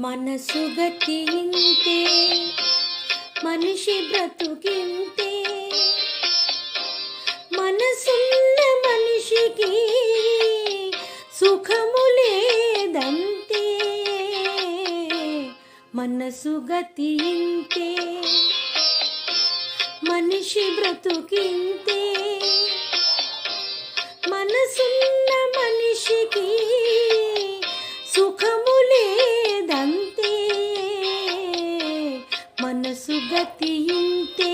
మనసుగతి ఇంతే మనిషి బ్రతుకింతే. మనసున్న మనిషికి సుఖము లేదంతే మనసు ఇంతే. మనిషి బ్రతుకింతే. గతి ఇంతే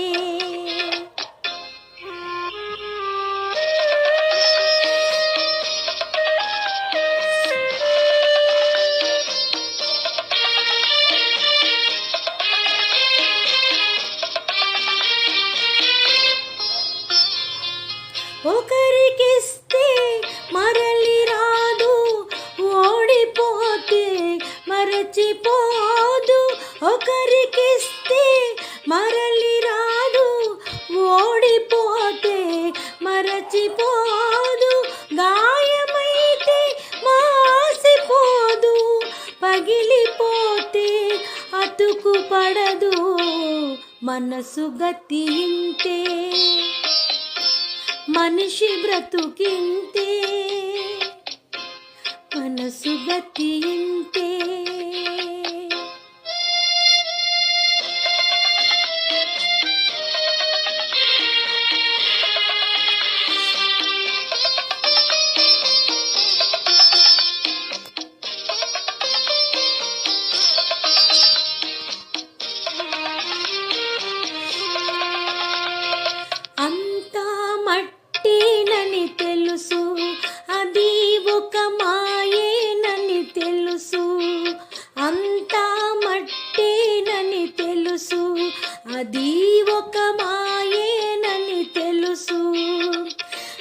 ఒకరికిస్తే మరలి రాదు ఓడిపోతే మరచిపోదు. ఒకరికిస్తే మరలి రాదు ఓడిపోతే మరచిపోదు గాయమైతే మాసిపోదు పగిలిపోతే అతుకు పడదు మనసు గతి ఇంతే మనిషి బ్రతుకింతే తెలుసు. అది ఒక మాయేనని తెలుసు.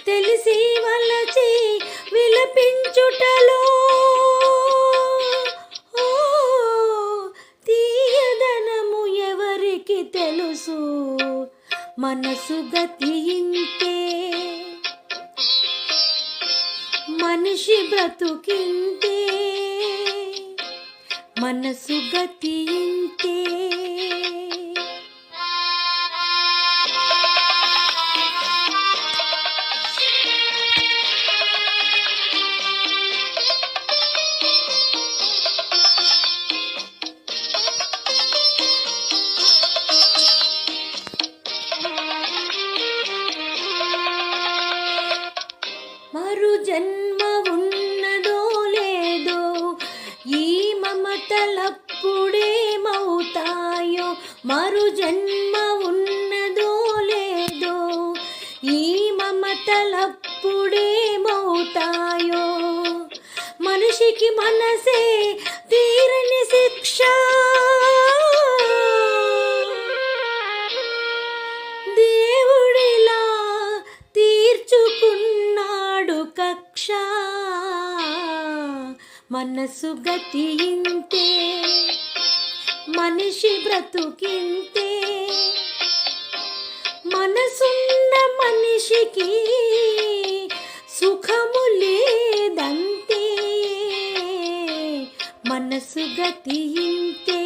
తెలిసి వలచి విలపించుటలో. ఓ, తీయదనము ఎవరికి తెలుసు? మనసు గతి ఇంతే మనిషి బ్రతుకింతే మనసు గతి ఇంతే మరు జన్మ ఉన్నదో లేదో ఈ మమతలప్పుడేమవుతాయో మనిషికి మనసే తీరని శిక్ష. దేవుడిలా తీర్చుకున్నాడు కక్ష. మనసు గతి ఇంతే మనిషి బ్రతుకింతే మనసున్న మనిషికి సుఖము లేదంతే మనసు గతింతే